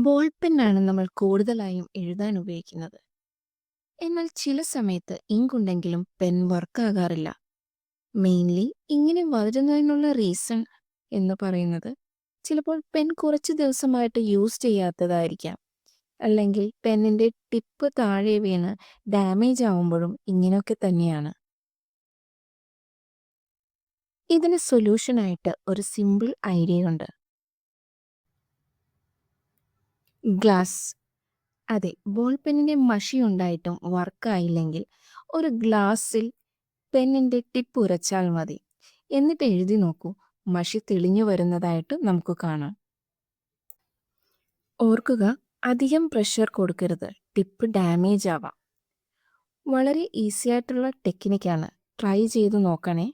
Ball പെന്നാണ് നമ്മൾ കൂടുതലായും എഴുതാൻ ഉപയോഗിക്കുന്നത്. എന്നാൽ ചില സമയത്ത് ഇങ്ക് ഉണ്ടെങ്കിലും പെൻ വർക്ക് ആകാറില്ല. മെയിൻലി ഇങ്ങനെ വരുന്നതിനുള്ള റീസൺ എന്ന് പറയുന്നത് ചിലപ്പോൾ പെൻ കുറച്ച് ദിവസമായിട്ട് യൂസ് ചെയ്യാത്തതായിരിക്കാം. അല്ലെങ്കിൽ പെന്നിന്റെ ടിപ്പ് താഴെ വീണ് ഡാമേജ് ആവുമ്പോഴും ഇങ്ങനെയൊക്കെ തന്നെയാണ്. ഇതിന് സൊല്യൂഷനായിട്ട് ഒരു സിമ്പിൾ ഐഡിയയുണ്ട്. ഗ്ലാസ്. അതെ, ബോൾ പെന്നിന്റെ മഷി ഉണ്ടായിട്ടും വർക്ക് ആയില്ലെങ്കിൽ ഒരു ഗ്ലാസ്സിൽ പെന്നിന്റെ ടിപ്പ് ഉരച്ചാൽ മതി. എന്നിട്ട് എഴുതി നോക്കൂ. മഷി തെളിഞ്ഞു വരുന്നതായിട്ട് നമുക്ക് കാണാം. ഓർക്കുക അധികം പ്രഷർ കൊടുക്കരുത്. ടിപ്പ് ഡാമേജ് ആവാം. വളരെ ഈസി ആയിട്ടുള്ള ടെക്നിക്കാണ്. ട്രൈ ചെയ്ത് നോക്കണേ.